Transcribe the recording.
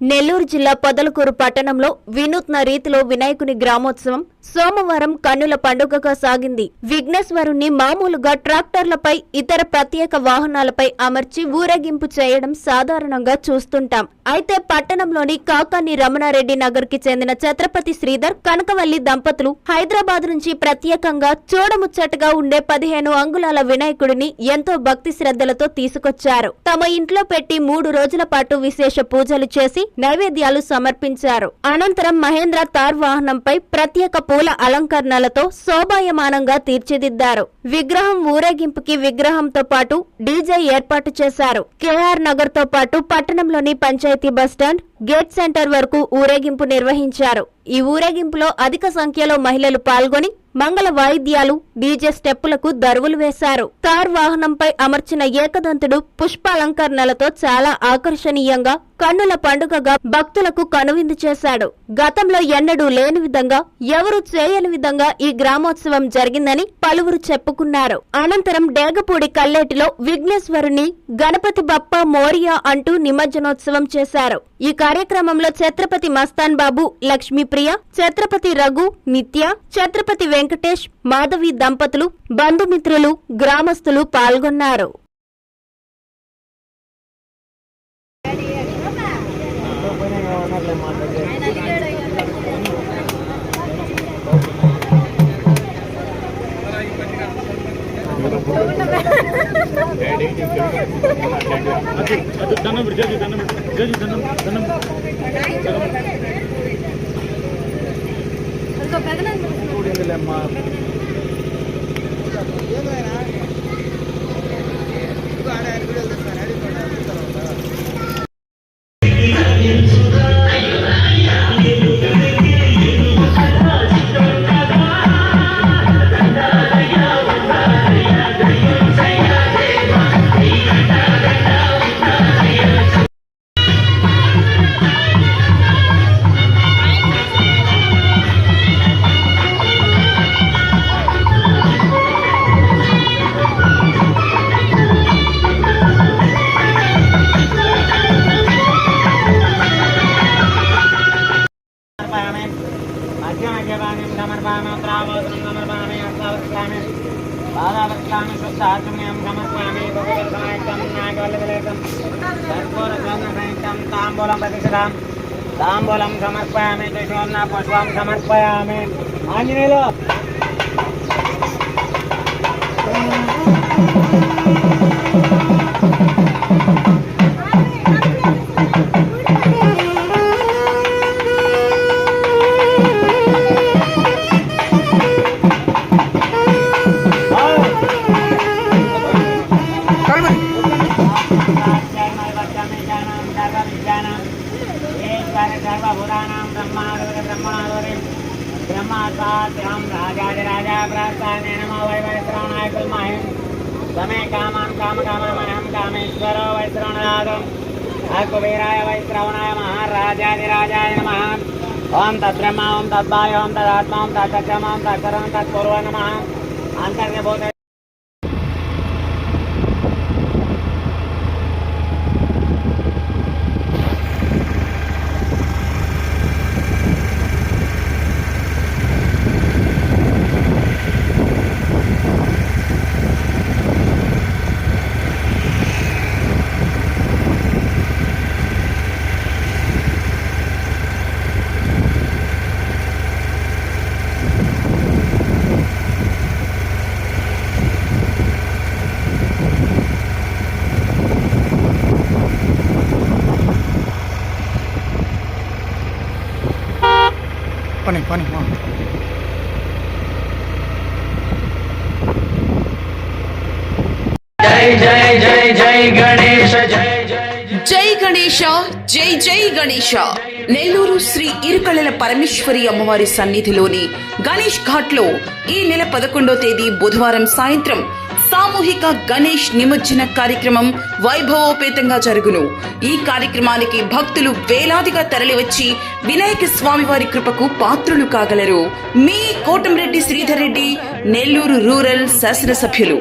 నెల్లూరు జిల్లా పొదలకూరు పట్టణంలో వినూత్న రీతిలో వినాయకుని గ్రామోత్సవం సోమవారం కన్నుల పండుగగా సాగింది. విఘ్నేశ్వరుణ్ణి మామూలుగా ట్రాక్టర్లపై ఇతర ప్రత్యేక వాహనాలపై అమర్చి ఊరేగింపు చేయడం సాధారణంగా చూస్తుంటాం. అయితే పట్టణంలోని కాకాని రమణారెడ్డి నగర్కి చెందిన ఛత్రపతి శ్రీధర్ కనకవల్లి దంపతులు హైదరాబాద్ నుంచి ప్రత్యేకంగా చూడముచ్చటగా ఉండే పదిహేను అంగుళాల వినాయకుడిని ఎంతో భక్తి శ్రద్ధలతో తీసుకొచ్చారు. తమ ఇంట్లో పెట్టి మూడు రోజుల పాటు విశేష పూజలు చేసి నైవేద్యాలు సమర్పించారు. అనంతరం మహేంద్ర తార్ వాహనంపై ప్రత్యేక పూల అలంకరణలతో శోభాయమానంగా తీర్చిదిద్దారు. విగ్రహం ఊరేగింపుకి విగ్రహంతో పాటు డీజే ఏర్పాటు చేశారు. కేఆర్ నగర్తో పాటు పట్టణంలోని పంచాయతీ బస్టాండ్ గేట్ సెంటర్ వరకు ఊరేగింపు నిర్వహించారు. ఈ ఊరేగింపులో అధిక సంఖ్యలో మహిళలు పాల్గొని మంగళ వాయిద్యాలు డీజే స్టెప్పులకు దరువులు వేశారు. కార్ వాహనంపై అమర్చిన ఏకదంతుడు పుష్పాలంకరణలతో చాలా ఆకర్షణీయంగా కన్నుల పండుగగా భక్తులకు కనువిందు చేశాడు. గతంలో ఎన్నడూ లేని విధంగా ఎవరు చేయని విధంగా ఈ గ్రామోత్సవం జరిగిందని పలువురు చెప్పుకున్నారు. అనంతరం డేగపూడి కల్లేటిలో విఘ్నేశ్వరుని గణపతి బప్ప మోరియా అంటూ నిమజ్జనోత్సవం చేశారు. ఇక కార్యక్రమంలో ఛత్రపతి మస్తాన్ బాబు లక్ష్మీప్రియ ఛత్రపతి రఘు నిత్య ఛత్రపతి వెంకటేష్ మాధవి దంపతులు బంధుమిత్రులు గ్రామస్తులు పాల్గొన్నారు. దండం జడ్జి దండం జడ్జి దండం దండం మధ్యమధ్యపాణిం సమర్పయామి ఉత్తరావసరం సమర్పయామి భగవత్సమాయుక్తం నాగవల్లవిలేకం కర్పూరసంగసహితం తాంబూలం ప్రతిష్ఠాం తాంబూలం సమర్పయామి త్రిశూర్ణ పుష్పం సమర్పయామి. ఆంజనేయులు! సర్వభూతానాం బ్రహ్మాదోరి బ్రహ్మణాదోరి బ్రహ్మాసాత్రం రాజాదిరాజా ప్రాస్తానే నమో వై వైశ్రవణాయ కుల్మహిం సమే కామాన్ కామకామహం కామేశ్వరో వైశ్రవణాదం కుబేరాయ వైశ్రవణాయ మహారాజాదిరాజాయ నమః. ఓం తద్బ్రహ్మ ఓం తద్వాయ ఓం తదాత్మ ఓం తచ్చమ ఓం తత్సరం తత్కుర్వ నమః. అంతర్యభూత పని పని. జై గణేష జై జై గణేష నెల్లూరు శ్రీ ఇరుకళ్ళల పరమేశ్వరి అమ్మవారి సన్నిధిలోని గణేష్ ఘాట్లో ఈ నెల పదకొండో తేదీ బుధవారం సాయంత్రం సామూహిక గణేష్ నిమజ్జన కార్యక్రమం వైభవోపేతంగా జరుగును. ఈ కార్యక్రమానికి భక్తులు వేలాదిగా తరలివచ్చి వినాయక స్వామివారి కృపకు పాత్రులు కాగలరు. మీ కోటంరెడ్డి శ్రీధర్ రెడ్డి నెల్లూరు రూరల్ శాసనసభ్యులు.